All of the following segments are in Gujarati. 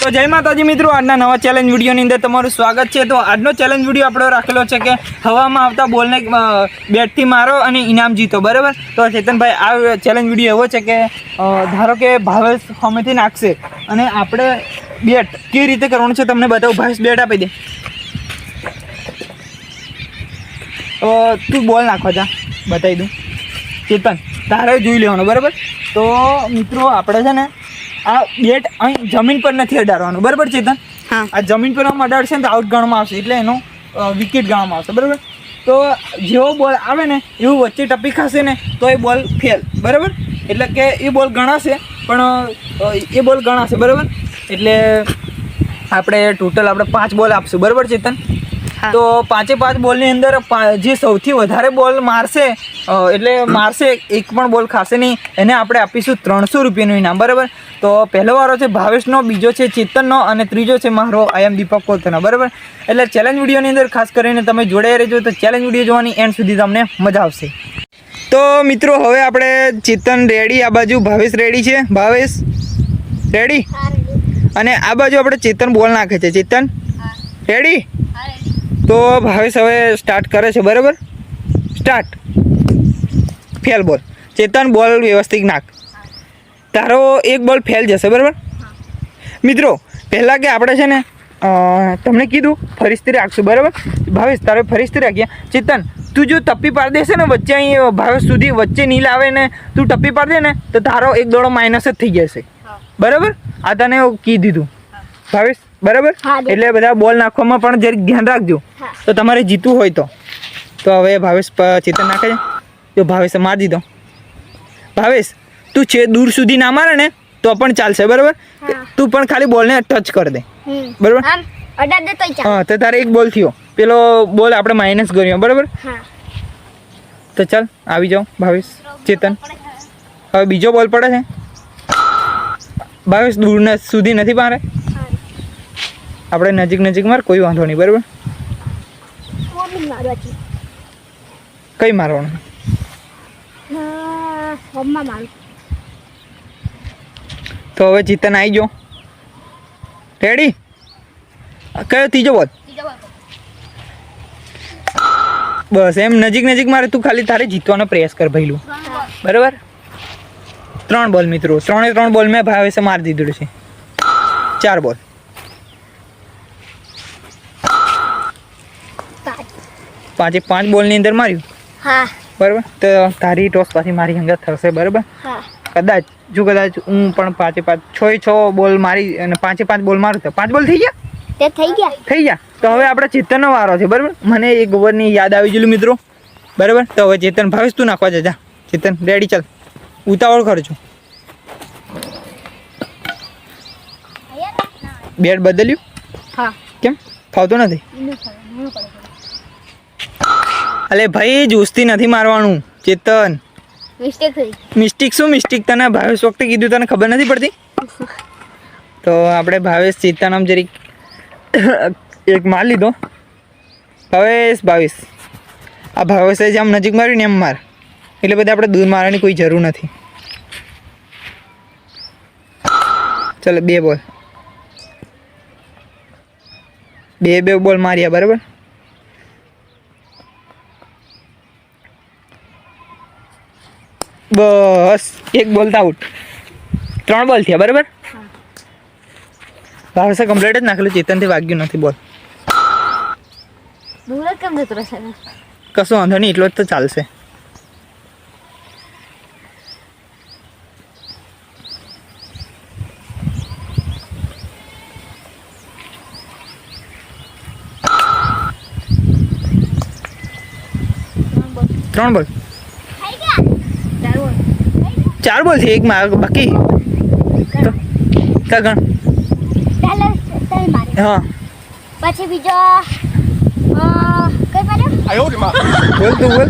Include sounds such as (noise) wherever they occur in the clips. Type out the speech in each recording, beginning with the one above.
તો જય માતાજી મિત્રો, આજના નવા ચેલેન્જ વિડીયોની અંદર તમારું સ્વાગત છે. તો આજનો ચેલેન્જ વીડિયો આપણો રાખેલો છે કે હવામાં આવતા બોલને બેટથી મારો અને ઇનામ જીતો. બરાબર? તો ચેતનભાઈ, આ ચેલેન્જ વીડિયો એવો છે કે ધારો કે ભાવેશ હોમેથી નાખશે અને આપણે બેટ કેવી રીતે કરવાનું છે તમને બતાવું. ભાવેશ, બેટ આપી દે. તો તું બોલ નાખવા જા. બતાવી દઉં. ચેતન, તારે જોઈ લેવાનું. બરાબર? તો મિત્રો, આપણે છે ને આ બેટ અહીં જમીન પર નથી અડાડવાનું. બરાબર ચેતન? આ જમીન પર આમ અડાડશે ને તો આઉટ ગણવામાં આવશે. એટલે એનો વિકેટ ગણવામાં આવશે. બરાબર? તો જેવો બોલ આવે ને એવું વચ્ચે ટપી ખાશે ને તો એ બોલ ફેલ બરાબર? એટલે કે એ બોલ ગણાશે પણ એ બોલ ગણાશે. બરાબર? એટલે આપણે ટોટલ આપણે પાંચ બોલ આપશું. બરાબર ચેતન? તો પાંચે પાંચ બોલની અંદર પા- જે સૌથી વધારે બોલ મારશે એટલે મારશે એક પણ બોલ ખાશે નહીં. એને આપણે આપીશું ત્રણસો રૂપિયાનું ઇનામ બરાબર? તો પહેલો વારો છે ભાવેશનો બીજો છે ચેતનનો અને ત્રીજો છે મારો આઈ એમ દીપક કોલતનો બરાબર? એટલે ચેલેન્જ વિડીયોની અંદર ખાસ કરીને તમે જોડાઈ રહેજો તો ચેલેન્જ વીડિયો જોવાની એન્ડ સુધી તમને મજા આવશે. તો મિત્રો હવે આપણે ચેતન રેડી આ બાજુ ભાવેશ રેડી છે. ભાવેશ રેડી અને આ બાજુ આપણે ચેતન બોલ નાખે છે. ચેતન રેડી તો ભાવેશ હવે સ્ટાર્ટ કરે છે બરાબર? સ્ટાર્ટ ફેલ બોલ. ચેતન બોલ વ્યવસ્થિત નાખ. તારો એક બોલ ફેલ જશે બરાબર? મિત્રો પહેલાં કે આપણે છે ને તમને કીધું ફરિસ્તી રાખશું બરાબર? ભાવેશ તારે ફરિસ્તી રાખ્યા ચેતન તું જો ટપ્પી પાડી દેશે ને વચ્ચે અહીં ભાવેશ સુધી વચ્ચે નહીં લાવે ને તું ટપ્પી પાડી દે ને તો તારો એક દોડો માઇનસ જ થઈ જશે. બરાબર? આ તને કી દીધું ભાવેશ બરાબર? એટલે બધા બોલ નાખવામાં પણ જરીક ધ્યાન રાખજો. તો તમારે જીતવું હોય તો. તો હવે ભાવેશ ચેતન નાખે છે. જો ભાવેશ મારી દીધો. ભાવેશ તું છે દૂર સુધી ના મારે ને તો પણ ચાલશે બરાબર? તું પણ ખાલી બોલને ટચ કરી દે. બરાબર? હા તો તારે એક બોલ થયો. પેલો બોલ આપણે માઇનસ કર્યો બરાબર? તો ચાલ આવી જાઓ ભાવેશ ચેતન. હવે બીજો બોલ પડે છે? ભાવેશ દૂર સુધી નથી મારે? આપણે નજીક નજીક માર કોઈ વાંધો નહીં બરાબર? કઈ મારવાનું? હોમમાં મારું. તો હવે ચિતન આવી ગયો. રેડી કયો ત્રીજો બોલ? બસ એમ નજીક નજીક મારે તું ખાલી તારે જીતવાનો પ્રયાસ કર ભઈલું. બરાબર? ત્રણ બોલ મિત્રો ત્રણે ત્રણ બોલ મેં ભાવેશે મારી દીધું છે. ચાર બોલ. પાંચે પાંચ બોલની અંદર માર્યું? હા. બરાબર? તો તારી ટોસ પાછી મારી અંગત થશે બરાબર? કદાચ જો કદાચ હું પણ પાંચે પાંચ છ છ બોલ મારી અને પાંચે પાંચ બોલ મારું તો પાંચ બોલ થઈ ગયા? તે થઈ ગયા. થઈ ગયા? તો હવે આપણે ચેતનનો વારો છે બરાબર? મને એ ગોબરની યાદ આવી ગયેલું મિત્રો. બરાબર? તો હવે ચેતન ભાવેશ તું નાખવા જા જા ચેતન રેડી ચાલ. ઉતાવળ કરજો બેટ બદલ્યું? હા. કેમ? ફાવતો નથી? અલે ભાઈ જોસ્તી નથી મારવાનું. ચેતન. મિસ્ટેક થઈ. મિસ્ટેક શું મિસ્ટેક તને ભાવેશ વખતે કીધું તને ખબર નથી પડતી? (laughs) તો આપણે ભાવેશ ચેતન જરીક (coughs) એક માર લીધો. ભાવેશ ભાવેશ. આ ભાવેશે જે આમ નજીક માર્યું ને એમ માર. એટલે બધા આપણે દૂર મારવાની કોઈ જરૂર નથી. ચલો બે બોલ. બે બે બોલ માર્યા બરાબર? બસ એક બોલ આઉટ ત્રણ બોલ થયા બરાબર? ભાવસે કમ્પ્લીટ જ નાખેલું ચેતનથી વાગ્યું નથી બોલ. દૂર કેમ જતો રહેશે કશું વાંધો નહીં એટલો જ તો ચાલશે. ત્રણ બોલ. ચાર બોલ છે એક માં બાકી? તો કા ગણ? હા. પછી બીજો બોલ તું બોલ.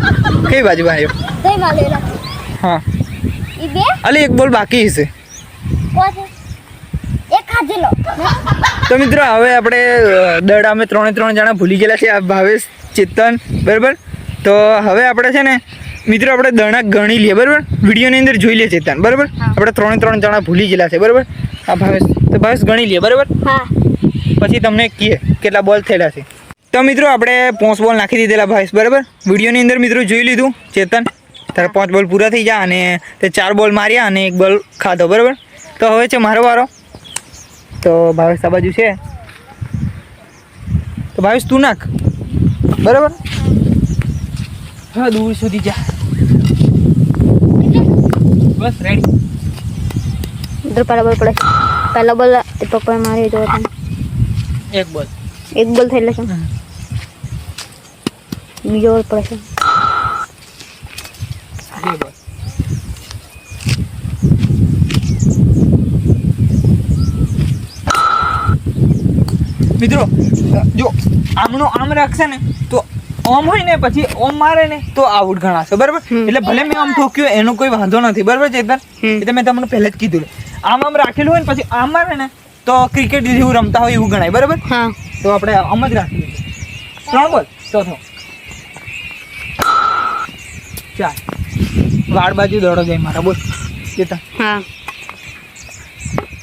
કઈ બાજુ કઈ હા. બે? અલે એક બોલ બાકી છે. કોણ એક ખાધેલો તો મિત્રો હવે આપણે દડ અમે ત્રણે ત્રણ જણા ભૂલી ગયેલા છે આ ભાવેશ ચેતન બરાબર? તો હવે આપણે છે ને મિત્રો આપણે દણા ગણી લઈએ બરાબર? વિડીયોની અંદર જોઈ લઈએ ચેતન બરાબર? આપણે ત્રણે ત્રણ જણા ભૂલી ગયેલા છે બરાબર? આ ભાવેશ તો ભાવેશ ગણી લઈએ બરાબર? પછી તમને કહીએ કેટલા બોલ થયેલા છે. તો મિત્રો આપણે પાંચ બોલ નાખી દીધેલા ભાવેશ બરાબર? વિડીયોની અંદર મિત્રો જોઈ લીધું ચેતન તારા પાંચ બોલ પૂરા થઈ ગયા અને તે ચાર બોલ માર્યા અને એક બોલ ખાધો બરાબર? તો હવે છે મારો વારો. તો ભાવેશ આ બાજુ છે. તો ભાવેશ તું નાખ બરાબર? હા દૂર સુધી જા. બસ રેડી ઉધર પહેલા બોલ પડે. પહેલા બોલ ભાઈ મારી જો એક બોલ. એક બોલ થઈ છે બીજો બોલ પડે છે મિત્રો જો આમનો આમ રાખશે ને તો ઓમ હોય ને પછી ઓમ મારે ને તો આઉટ ગણાશે બરાબર? એટલે ભલે મેં આમ ઠોક્યું એનો કોઈ વાંધો નથી બરાબર ચેતન? હમ. એટલે મેં તમને પહેલે જ કીધું આમ આમ રાખેલું હોય ને પછી આમ મારે ને તો ક્રિકેટ જેવું રમતા હોય એવું ગણાય બરાબર? તો આપણે આમ જ રાખીએ. ત્રણ બોલ ચોથો. ચાર. વાડ બાજુ દોડો જાય મારા બોલ ચેતન.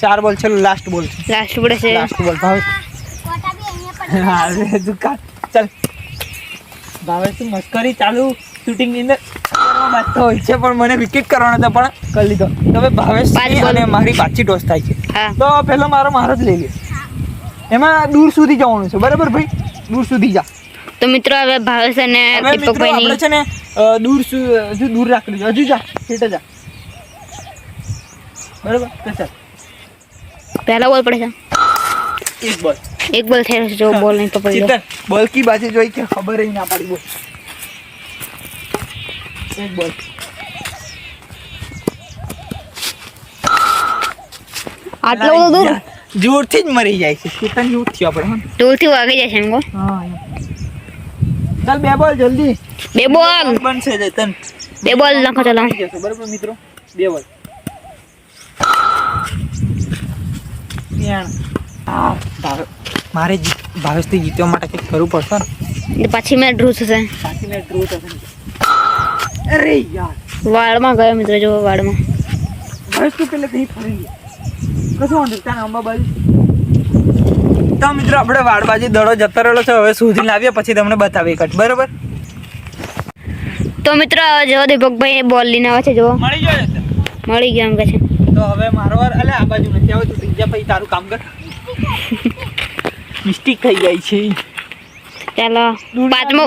ચાર બોલ છે લાસ્ટ બોલ છે. લાસ્ટ બોલ છે. લાસ્ટ બોલ ભાવે. હા તું ચાલ. ભાવે શું મસ્કરી ચાલુ શૂટિંગની અંદર. બાજતો હોય છે પણ મને વિકેટ કરવાનો હતો પણ કરી લીધો. તો હવે ભાવેશ અને મારી પાછી ટોસ થાય છે. તો પહેલો મારો મારો જ લઈ લે. એમાં દૂર સુધી જવાનું છે બરાબર ભાઈ? દૂર સુધી જા. તો મિત્રો હવે ભાવેશ અને આપણે છે ને દૂર હજુ દૂર રાખી હજુ જા સીટે જા. બરાબર? ચાલ પહેલા બોલ પડે છે. એક બોલ. એક બોલ થયેલો છે જો બોલ નહીં પકડી ચેતન બોલ કી બાજુ જોઈ કે ખબર ય ના પડી બોલ. એક બોલ. આટલો બધો દૂર? યાર, જોરથી જ મરી જાય છે. ચેતન જેવું જ થયું આપણે દૂરથી વાગી જાય છે એમ કહો. હા ચાલ બે બોલ જલ્દી. બે બોલ. બનશે ચેતન બે બોલ નાખો ચાલો થઈ જશે બરાબર મિત્રો? બે બોલ. યાર. મારે ભાવેશથી જીતવા માટે કંઈક કરવું પડશે ને? પાછી મેં ડ્રો થશે. પાછી મેં ડ્રો થશે. અરે યાર. વાળમાં ગયો મિત્રો જો વાળમાં ભાવેશ તું પેલે કઈ ફરી કશું વાંધો ત્યાં અંબા બાજુ. તો મિત્રો આપણે વાડબાજી દડો જતો રહેલો છે હવે સુધી લાવીએ પછી તમને બતાવીએ કટ બરાબર? તો મિત્રો જો દીપકભાઈ બોલ લઈને આવે છે જો મળી જાય મળી ગયા એમ કે છે. તો હવે મારો વાર અલે આ બાજુ નથી આવે તું ત્રીજા પછી તારું કામ કર. મિસ્ટેક થઈ જાય છે. ચાલો પાંચમો.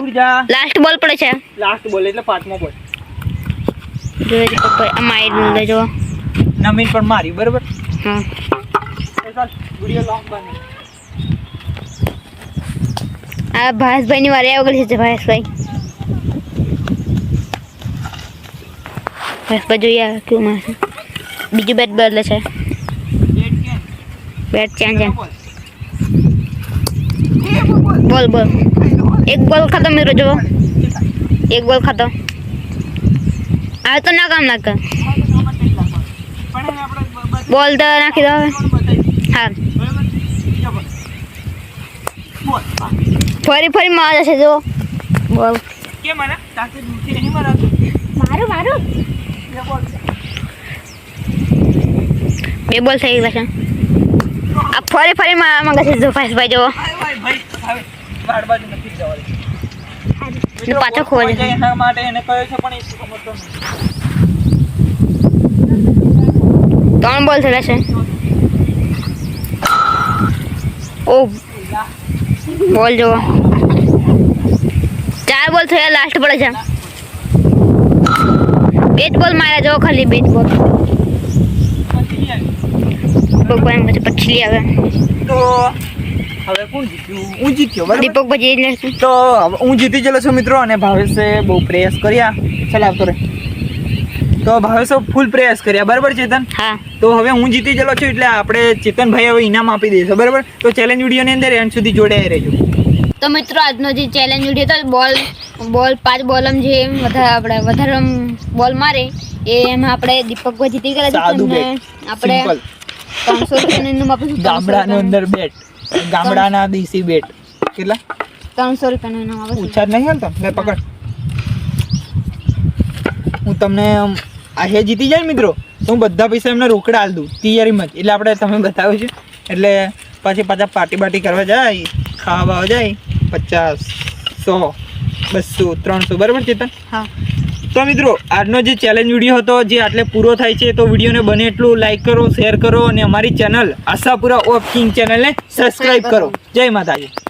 લાસ્ટ બોલ પડે છે. લાસ્ટ બોલ એટલે પાંચમો બોલ જો પપ્પા આ મારી લેજો નમીન પણ મારી બરાબર? હા. ચાલ વીડિયો લોંગ બને. આ ભાસભાઈની વારે આગળ છે ભાસભાઈ ભાસભાઈ જોઈએ કેવું મારે બીજું બેટ બદલે છે. બેટ ચેન્જ છે બોલ બોલ, એક બોલ ખતમ મિત્રો જો એક બોલ ખતમ આ તો ના કામ બતાવી બોલ તો નાખી દો હા. ફરી ફરી માં જશે જો બોલ. કેમ મને મારું મારું? બે બોલ થઈ ગયા છે. આ ફરી ફરી માં માંગે છે જો ભાઈ જો ભાઈ ભાઈ વાડ બાજુ નથી જવા પાછો ખોવાઈ એના માટે એને કહ્યું છે પણ એ સમજતો નથી ત્રણ બોલ થયેલા છે. ઓ બોલ જો ચાર બોલ થયા લાસ્ટ પડે છે. બે જ બોલ માર્યા જો ખાલી બે જ બોલ. પછી નહીં આવી. ભગવાન પછી પછી આવે તો હવે કોણ જીત્યું? હું જીત્યો બરાબર? દીપક પછી એટલે તો હું જીતી ગયેલો છું મિત્રો અને ભાવેશે બહુ પ્રયાસ કર્યા. ચાલ આવતો રે તો ભાવેશે ફૂલ પ્રયાસ કર્યા બરાબર ચેતન? હા. તો હવે હું જીતી ગયેલો છું એટલે આપણે ચેતનભાઈ હવે ઇનામ આપી દઈશું બરાબર? તો ચેલેન્જ વિડીયોની અંદર એન્ડ સુધી જોડાઈ રહેજો. તો મિત્રો આજનો જે ચેલેન્જ વીડિયો હતો બોલ બોલ પાંચ બોલમ જે વધારે આપણે વધારે બોલ મારે એ એમાં આપણે દીપકભાઈ જીતી ગયા આપણે પાંચસો ત્રણસો રૂપિયાનું ઇનામ આપીશું અંદર બેટ ગામડાના દેશી બેટ. કેટલા? ત્રણસો રૂપિયાનું ઇનામ આપીશું ઓછા જ નહીં હાલતો? લે પકડ. હું તમને આમ હે જીતી જાય મિત્રો તો હું બધા પૈસા એમને રોકડા હાલ દઉં તૈયારીમાં જ. એટલે આપણે તમે બતાવ્યું છે. એટલે પછી પાછા પાર્ટી બાર્ટી કરવા જાય ખાવા બાવા જાય પચાસ સો બસો ત્રણસો બરાબર ચેતન? હા. તો મિત્રો આજનો જે ચેલેન્જ વીડિયો હતો જે આટલે પૂરો થાય છે તો વિડીયોને બને એટલું લાઈક કરો શેર કરો અને અમારી ચેનલ આશાપુરા ઓફ કિંગ ચેનલને સબસ્ક્રાઈબ કરો. જય માતાજી.